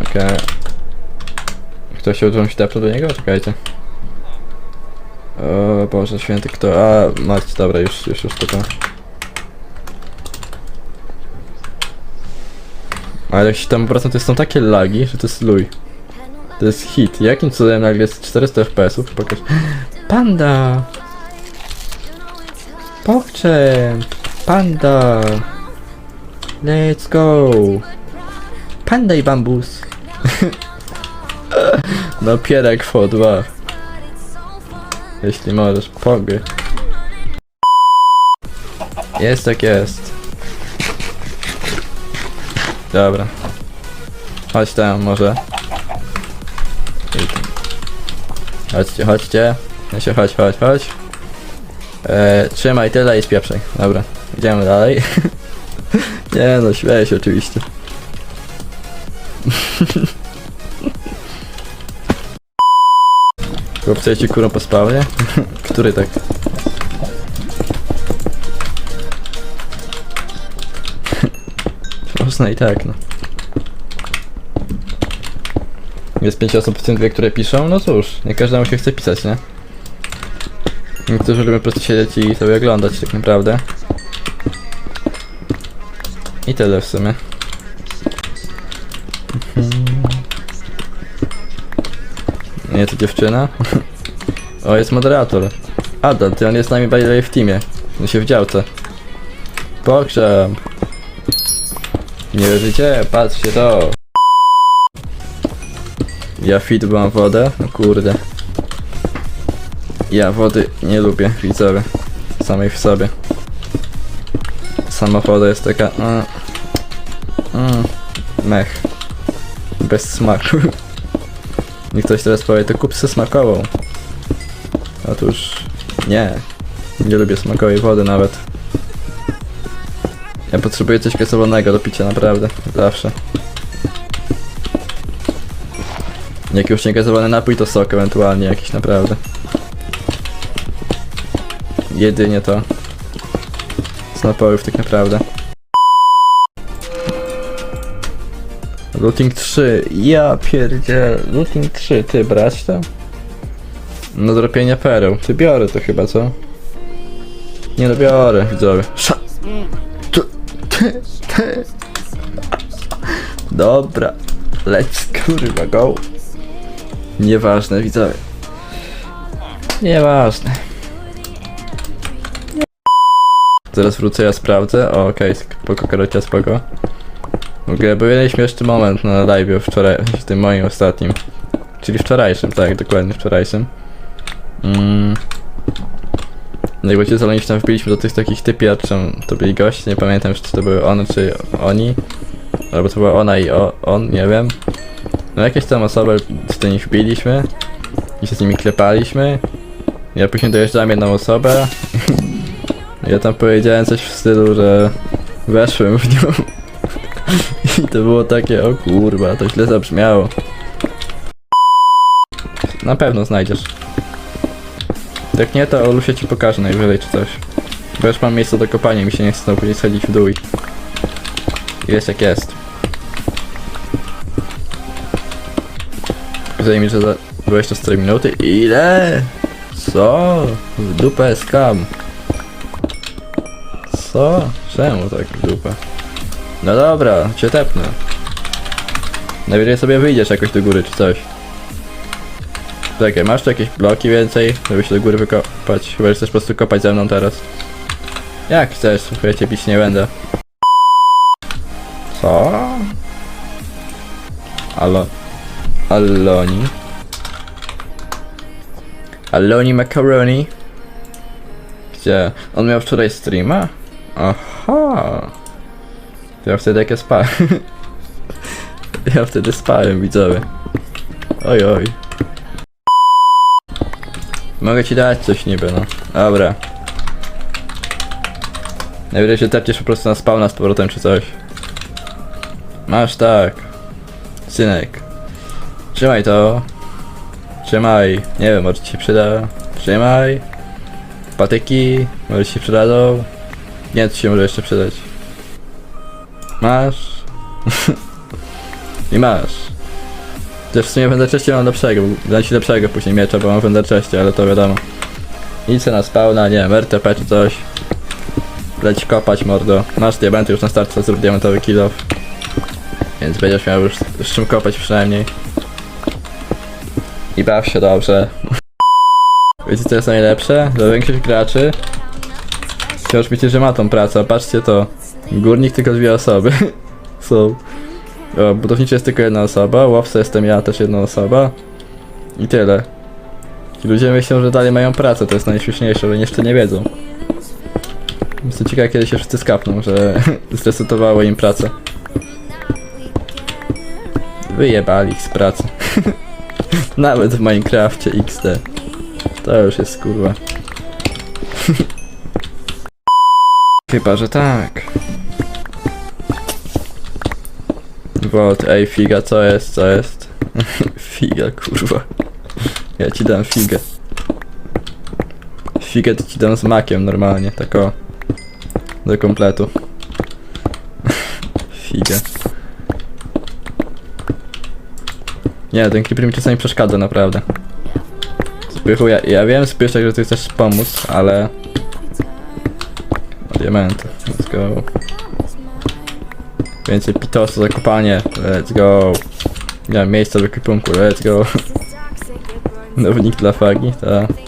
Okej. Ktoś się uczył się tepnął do niego? Czekajcie. O Boże święty, kto? A, Marcin, dobra, już, już, już to. Ale tam wracam, to są takie lagi, że to jest luj. To jest hit. Jakim cudem nagle jest 400 FPS-ów? Pokaż. Panda! Pokczem! Panda! Let's go! Panda i bambus! no pierek fo 2. Jeśli możesz, pogry. Jest jak jest. Dobra. Chodź tam może. Chodźcie, chodźcie. Ja się chodź, chodź, chodź. Eee, trzymaj tyle i spieprzaj. Dobra, idziemy dalej. Nie no, śmieję się oczywiście. Chłopcy, ci kurą po spawnie? Który tak? Można i tak, no. Jest pięć osób, w tym dwie, które piszą? No cóż, nie każdemu się chce pisać, nie? Niektórzy lubią po prostu siedzieć i sobie oglądać tak naprawdę. I tyle w sumie. To dziewczyna? o, jest moderator. Adam, ty on jest z nami by w teamie. On się w działce. Pokrzep. Nie wierzycie? Patrzcie to. Ja fit, mam wodę? No kurde. Ja wody nie lubię, widzowie. Samej w sobie. Sama woda jest taka... Mm, mm, mech. Bez smaku. I ktoś teraz powie, to kup se smakową. Otóż... Nie. Nie lubię smakowej wody nawet. Ja potrzebuję coś gazowanego do picia, naprawdę. Zawsze. Jak już nie gazowany napój, to sok ewentualnie jakiś, naprawdę. Jedynie to. Z napojów tak naprawdę. Looting 3, ja pierdzie. Looting 3, ty brać to? No dropienie pereł. Ty biorę to chyba, co? Nie no biorę, widzowie. Sza... Tu, ty, ty. Dobra. Let's kurwa go. Nieważne, widzowie. Nieważne. Zaraz wrócę, ja sprawdzę. O, okej, spoko, karocia, spoko. W ogóle był jeden śmieszny moment na live wczoraj, w tym moim ostatnim. Czyli wczorajszym, tak, dokładnie wczorajszym. Mm. No i właściwie zanim się tam wbiliśmy do tych takich typiaczem, to byli goście, nie pamiętam czy to były one czy oni. Albo to była ona i o, on, nie wiem. No jakieś tam osoby z tymi wbiliśmy i się z nimi klepaliśmy. Ja później dojeżdżałem jedną osobę. Ja tam powiedziałem coś w stylu, że weszłem w nią. I to było takie, o kurwa, to źle zabrzmiało. Na pewno znajdziesz. Jak nie, to Olusia ci pokaże najwyżej czy coś. Bo już mam miejsce do kopania, mi się nie chce znowu później schodzić w dół i... i Jest jak jest. Mi, że za 24 minuty. Ile? Co? W dupę skam. Co? Czemu tak w dupę? No dobra, cię tepnę. Najwyżej sobie wyjdziesz jakoś do góry czy coś. Czekaj, masz tu jakieś bloki więcej, żeby się do góry wykopać? Chyba, że chcesz po prostu kopać ze mną teraz. Jak chcesz, ja cię bić nie będę. Co? Alo... Aloni? Aloni Macaroni? Gdzie? On miał wczoraj streama? Aha. Ja wtedy jak ja spałem. ja wtedy spałem, widzowie. Oj, oj. Mogę ci dać coś niby, no. Dobra. Najwyżej się tepniesz po prostu na spawna z powrotem czy coś. Masz tak. Synek. Trzymaj to. Trzymaj. Nie wiem, może ci się przyda. Trzymaj. Patyki. Może ci się przydadzą. Nie, to się może jeszcze przydać. Masz. I masz. Chociaż w sumie w Enderchestie mam lepszego, dać lepszego później miecza, bo mam w ale to wiadomo. Se na spawna, nie wiem, RTP czy coś. Leć kopać mordo. Masz diamenty już na start, to zrób diamentowy kill off. Więc będziesz miał już z czym kopać przynajmniej. I baw się dobrze. Wiecie co jest najlepsze? Dla większość graczy wciąż myśli, że ma tą pracę, patrzcie to. Górnik tylko dwie osoby są. O, budowniczy jest tylko jedna osoba, łowca jestem ja, też jedna osoba. I tyle. Ludzie myślą, że dalej mają pracę, to jest najśmieszniejsze, że jeszcze nie wiedzą. Jestem ciekaw, kiedy się wszyscy skapną, że zresetowało im pracę. Wyjebali ich z pracy. Nawet w Minecrafcie XD. To już jest kurwa. Chyba, że tak. Wod, ej figa, co jest, co jest? figa, kurwa. Ja ci dam figę. Figę ci dam z makiem normalnie, tak o. Do kompletu. figę. Nie, ten creeper mi czasami przeszkadza, naprawdę. Spychu, ja, ja wiem, Spyszek, że ty chcesz pomóc, ale... Diamenty, let's go. Więcej pitosu za kopanie, let's go. Nie mam miejsca do ekwipunku, let's go. Nownik dla fagi, tak.